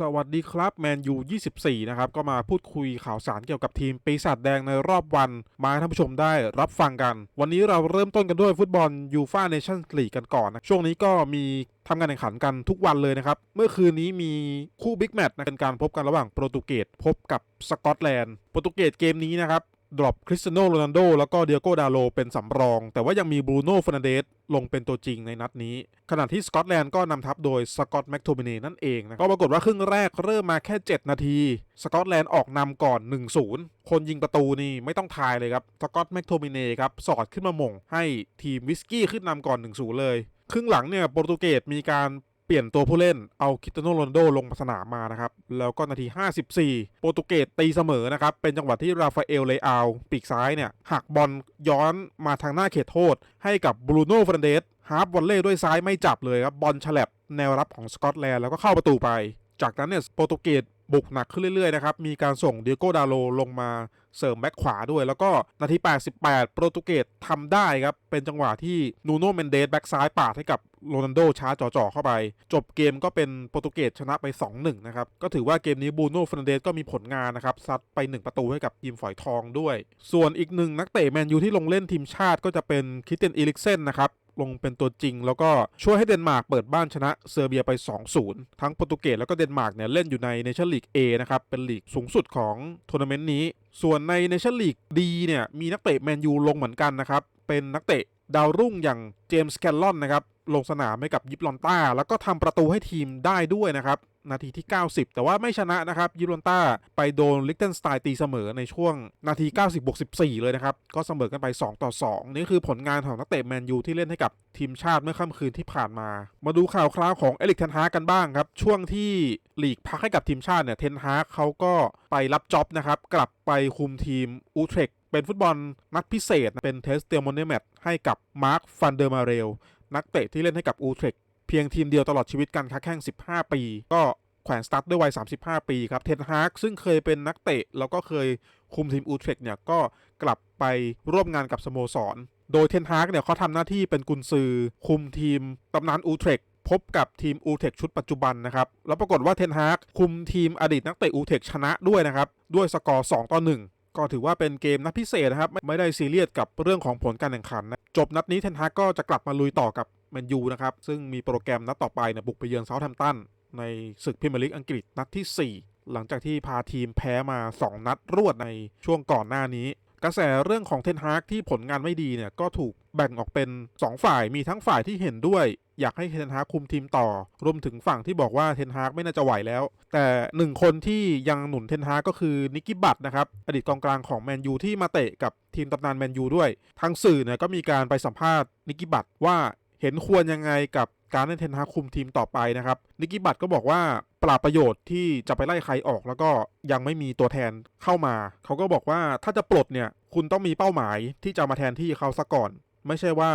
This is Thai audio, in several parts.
สวัสดีครับแมนยู24 นะครับ ก็มาพูดคุยข่าวสารเกี่ยวกับทีมปีศาจแดงในรอบวัน มาให้ท่านผู้ชมได้รับฟังกัน วันนี้เราเริ่มต้นกันด้วยฟุตบอลยูฟ่าเนชั่นส์ลีกกันก่อนนะ ช่วงนี้ก็มีทำการแข่งขันกันทุกวันเลยนะครับ เมื่อคืนนี้มีคู่บิ๊กแมตช์นะเป็นการพบกันระหว่างโปรตุเกสพบกับสกอตแลนด์ โปรตุเกสเกมนี้นะครับ ดรอปคริสเตียโนโรนัลโดแล้วก็เดียโกดาโลเป็นสำรอง แต่ว่ายังมีบรูโน่ฟ r น a เดสลงเป็นตัวจริงในนัดนี้ ขณะที่สกอตแลนด์ก็นำทัพโดยสกอตแม็กโทมิเนนั่นเองนะก็ปรากฏว่าครึ่งแรกเริ่มมาแค่ 7 นาที สกอตแลนด์ออกนำก่อน 1-0 คนยิงประตูนี่ไม่ต้องทายเลยครับสกอตแม็กโทมิเนครับสอดขึ้นมาหม่งให้ทีมวิสกี้ขึ้นนำก่อน 1-0 เลย ครึ่งหลังเนี่ยโปรตุเกสมีการ เปลี่ยนตัวผู้เล่นเอาคิตาโนโรนโดลงสนามมานะครับ แล้วก็นาที 54 โปรตุเกสตีเสมอนะครับ เป็นจังหวะที่ราฟาเอลเลอาปีกซ้ายเนี่ยหักบอลย้อนมาทางหน้าเขตโทษ ให้กับบรูโน่ฟรันเดสฮาร์ฟวอลเล่ด้วยซ้ายไม่จับเลยครับบอลฉลับแนวรับของสกอตแลนด์แล้วก็เข้าประตูไป จากนั้นเนี่ยโปรตุเกสบุกหนักขึ้นเรื่อยๆนะครับ มีการส่งเดียโกดาโลลงมาเสริมแบ็คขวาด้วย แล้วก็นาที 88 โปรตุเกสทำได้ครับ เป็นจังหวะที่นูโนเมนเดสแบ็กซ้ายปาดให้กับ โรนัลโดช้าจ่อๆเข้าไป จบเกมก็เป็นโปรตุเกสชนะไป 2-1 นะครับ ก็ถือว่าเกมนี้บูโน่ฟรนเดสก็มีผลงานนะครับซัดไป 1 ประตูให้กับทีมฝอยทองด้วย ส่วนอีกหนึ่งนักเตะแมนยูที่ลงเล่นทีมชาติก็จะเป็นคิสเตียนอีลิกเซนนะครับลงเป็นตัวจริง แล้วก็ช่วยให้เดนมาร์กเปิดบ้านชนะเซอร์เบียไป 2-0 ทั้งโปรตุเกสแล้วก็เดนมาร์กเนี่ยเล่นอยู่ในเนชั่นลีก A นะครับ เป็นลีกสูงสุดของทัวร์นาเมนต์นี้ ส่วนในเนชั่นลีก D เนี่ยมีนักเตะแมนยูลงเหมือนกันนะครับ เป็นนักเตะดาวรุ่งอย่างเจมส์แคลลอนนะครับ ลงสนามให้กับยิปลอนต้า แล้วก็ทำประตูให้ทีมได้ด้วยนะครับ นาทีที่ 90 แต่ว่าไม่ชนะนะครับ ยิปลอนต้าไปโดนลิกเทนสไตน์ตีเสมอในช่วงนาที 90บวก14 เลยนะครับ ก็เสมอกันไป 2 ต่อ 2 นี่คือผลงานของนักเตะแมนยูที่เล่นให้กับทีมชาติเมื่อค่ำคืนที่ผ่านมา มาดูข่าวคราวของเอลิกเทนฮากันบ้างครับ ช่วงที่ลีกพักให้กับทีมชาติเนี่ยเทนฮาเขาก็ไปรับจ็อบนะครับกลับไปคุมทีมอูเทรกเป็นฟุตบอลนัดพิเศษเป็นเทสเตียมอนเนแมตให้กับมาร์คฟันเดอร์มาเรล นักเตะที่เล่นให้กับอูเทรกเพียงทีมเดียวตลอดชีวิตการค้าแข่ง15 ปี ก็แขวนสตาร์ทด้วยวัย 35 ปีครับ เทนฮากซึ่งเคยเป็นนักเตะ แล้วก็เคยคุมทีมอูเทรกเนี่ยก็กลับไปร่วมงานกับสโมสร โดยเทนฮากเนี่ยเขาทำหน้าที่เป็นกุนซือ คุมทีมตำนานอูเทรกพบกับทีมอูเทคชุดปัจจุบันนะครับ แล้วปรากฏว่าเทนฮากคุมทีมอดีตนักเตะอูเทคชนะด้วยนะครับ ด้วยสกอร์ 2 ต่อ 1 ก็ถือว่าเป็นเกมนัดพิเศษนะครับ ไม่ได้ซีเรียสกับเรื่องของผลการแข่งขันนะจบนัดนี้เทนฮากก็จะกลับมาลุยต่อกับแมนยูนะครับซึ่งมีโปรแกรมนัดต่อไปเนี่ยบุกไปเยือนเซาท์แฮมป์ตันในศึกพรีเมียร์ลีกอังกฤษนัดที่ 4 หลังจากที่พาทีมแพ้มา 2 นัดรวดในช่วงก่อนหน้านี้ กระแสเรื่องของเทนฮากที่ผลงานไม่ดีเนี่ยก็ถูกแบ่งออกเป็น 2 ฝ่ายมีทั้งฝ่ายที่เห็นด้วย อยากให้เทนฮากคุมทีมต่อ รวมถึงฝั่งที่บอกว่าเทนฮากไม่น่าจะไหวแล้ว แต่หนึ่งคนที่ยังหนุนเทนฮากก็คือนิกกี้บัตนะครับอดีตกองกลางของแมนยูที่มาเตะกับทีมตำนานแมนยูด้วย ทางสื่อเนี่ยก็มีการไปสัมภาษณ์นิกกี้บัตว่าเห็นควรยังไงกับ การให้เทนฮาคุมทีมต่อไปนะครับนิกิบัตก็บอกว่าปราบประโยชน์ที่จะไปไล่ใครออก แล้วก็ยังไม่มีตัวแทนเข้ามา เขาก็บอกว่าถ้าจะปลดเนี่ยคุณต้องมีเป้าหมายที่จะมาแทนที่เขาซะก่อน ไม่ใช่ว่า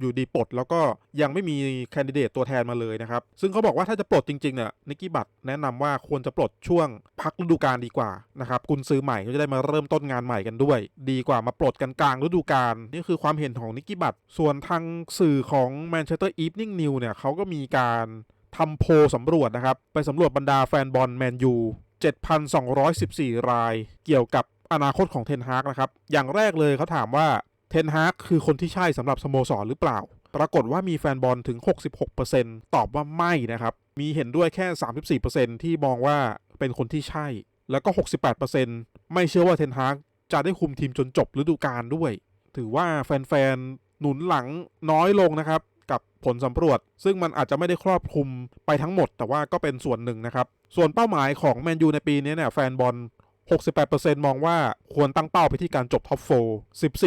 อยู่ดีปลดแล้วก็ยังไม่มีแคนดิเดตตัวแทนมาเลยนะครับ ซึ่งเขาบอกว่าถ้าจะปลดจริงๆเนี่ยนิกกี้บัตแนะนำว่าควรจะปลดช่วงพักฤดูกาลดีกว่านะครับกุนซื้อใหม่ก็จะได้มาเริ่มต้นงานใหม่กันด้วย ดีกว่ามาปลดกันกลางฤดูกาลนี่คือความเห็นของนิกกี้บัตส่วนทางสื่อของ Manchester Evening News เนี่ยเขาก็มีการทำโพลสำรวจนะครับ ไปสำรวจบรรดาแฟนบอลแมนยู 7,214 ราย เกี่ยวกับอนาคตของเทนฮากนะครับ อย่างแรกเลยเขาถามว่า เทนฮากคือคนที่ใช่สำหรับสโมสรหรือเปล่า ปรากฏว่ามีแฟนบอลถึง 66%ตอบว่าไม่นะครับ มีเห็นด้วยแค่ 34%ที่มองว่าเป็นคนที่ใช่ แล้วก็ 68%ไม่เชื่อว่าเทนฮากจะได้คุมทีมจนจบฤดูกาลด้วย ถือว่าแฟนๆ หนุนหลังน้อยลงนะครับ กับผลสำรวจ ซึ่งมันอาจจะไม่ได้ครอบคลุมไปทั้งหมด แต่ว่าก็เป็นส่วนหนึ่งนะครับ ส่วนเป้าหมายของแมนยูในปีนี้เนี่ยแฟนบอล 68%มองว่าควรตั้งเป้าไปที่การจบท็อปโฟ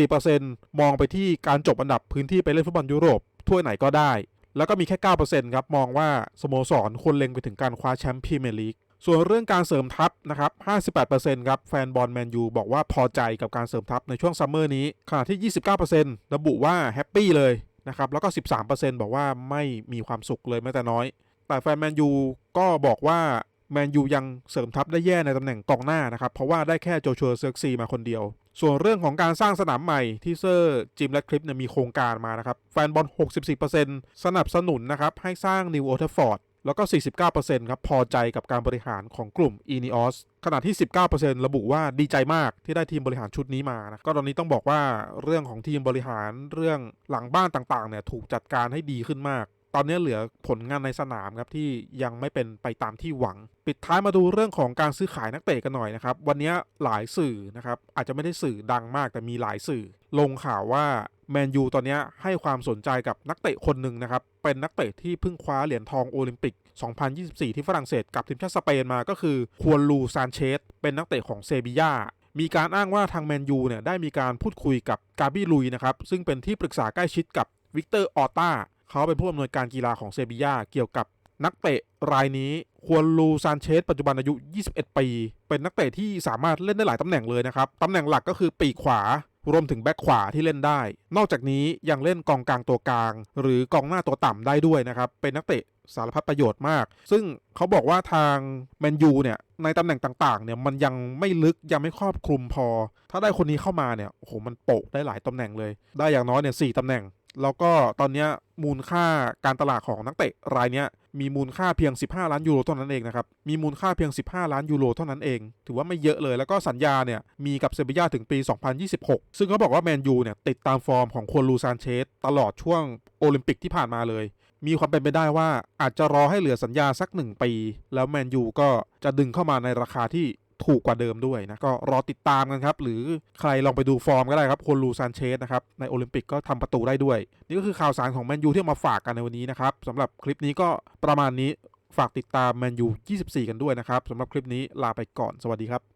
14%มองไปที่การจบอันดับพื้นที่ไปเล่นฟุตบอลยุโรปถ้วยไหนก็ได้ แล้วก็มีแค่ 9%ครับมองว่าสโมสรควรเล็งไปถึงการคว้าแชมป์พรีเมียร์ลีกส่วนเรื่องการเสริมทัพนะครับ 58%ครับแฟนบอลแมนยูบอกว่าพอใจกับการเสริมทัพในช่วงซัมเมอร์นี้ขณะที่ 29%ระบุว่าแฮปปี้เลยนะครับ แล้วก็ 13%บอกว่าไม่มีความสุขเลยแม้แต่น้อย แต่แฟนแมนยูก็บอกว่า แมนยูยังเสริมทัพได้แย่ในตำแหน่งกองหน้านะครับเพราะว่าได้แค่โจชัวเซอร์ซีมาคนเดียว ส่วนเรื่องของการสร้างสนามใหม่ที่เซอร์จิมและคลิปเนี่ยมีโครงการมานะครับแฟนบอล 64%สนับสนุนนะครับให้สร้างนิวโอเทอร์ฟอร์ดแล้วก็ 49%ครับพอใจกับการบริหารของกลุ่ม ENEOS ขณะที่ 19%ระบุว่าดีใจมากที่ได้ทีมบริหารชุดนี้มานะก็ตอนนี้ต้องบอกว่าเรื่องของทีมบริหารเรื่องหลังบ้านต่างๆเนี่ยถูกจัดการให้ดีขึ้นมาก ตอนนี้เหลือผลงานในสนามครับที่ยังไม่เป็นไปตามที่หวัง ปิดท้ายมาดูเรื่องของการซื้อขายนักเตะกันหน่อยนะครับ วันนี้หลายสื่อนะครับอาจจะไม่ได้สื่อดังมากแต่มีหลายสื่อ ลงข่าวว่าแมนยูตอนนี้ให้ความสนใจกับนักเตะคนหนึ่งนะครับ เป็นนักเตะที่เพิ่งคว้าเหรียญทองโอลิมปิก 2024 ที่ฝรั่งเศสกับทีมชาติสเปนมาก็คือควลูซานเชสเป็นนักเตะของเซบียามีการอ้างว่าทางแมนยูเนี่ยได้มีการพูดคุยกับกาบี้ลุยนะครับซึ่งเป็นที่ปรึกษาใกล้ชิดกับวิกเตอร์ออต้า เขาเป็นผู้อำนวยการกีฬาของเซบียาเกี่ยวกับนักเตะรายนี้ควรลูซานเชสปัจจุบันอายุ 21 ปี เป็นนักเตะที่สามารถเล่นได้หลายตำแหน่งเลยนะครับ ตำแหน่งหลักก็คือปีกขวารวมถึงแบ็คขวาที่เล่นได้ นอกจากนี้ยังเล่นกองกลางตัวกลาง หรือกองหน้าตัวต่ำได้ด้วยนะครับ เป็นนักเตะสารพัดประโยชน์มาก ซึ่งเขาบอกว่าทางแมนยูเนี่ยในตำแหน่งต่างๆเนี่ยมันยังไม่ลึกยังไม่ครอบคลุมพอ ถ้าได้คนนี้เข้ามาเนี่ยโอ้โหมันโปะได้หลายตำแหน่งเลย ได้อย่างน้อยเนี่ยสตำแหน่ง แล้วก็ตอนนี้มูลค่าการตลาดของนักเตะรายนี้มีมูลค่าเพียง 15 ล้านยูโรเท่านั้นเองนะครับ มีมูลค่าเพียง 15 ล้านยูโรเท่านั้นเอง ถือว่าไม่เยอะเลย แล้วก็สัญญาเนี่ยมีกับเซบียาถึงปี 2026 ซึ่งเขาบอกว่าแมนยูเนี่ยติดตามฟอร์มของควนลูซานเชสตลอดช่วงโอลิมปิกที่ผ่านมาเลย มีความเป็นไปได้ว่าอาจจะรอให้เหลือสัญญาสักหนึ่งปี แล้วแมนยูก็จะดึงเข้ามาในราคาที่ ถูกกว่าเดิมด้วยนะก็รอติดตามกันครับ หรือใครลองไปดูฟอร์มก็ได้ครับคนลูซานเชสนะครับในโอลิมปิกก็ทำประตูได้ด้วย นี่ก็คือข่าวสารของแมนยูที่มาฝากกันในวันนี้นะครับสำหรับคลิปนี้ก็ประมาณนี้ฝากติดตามแมนยู24 กันด้วยนะครับสำหรับคลิปนี้ลาไปก่อนสวัสดีครับ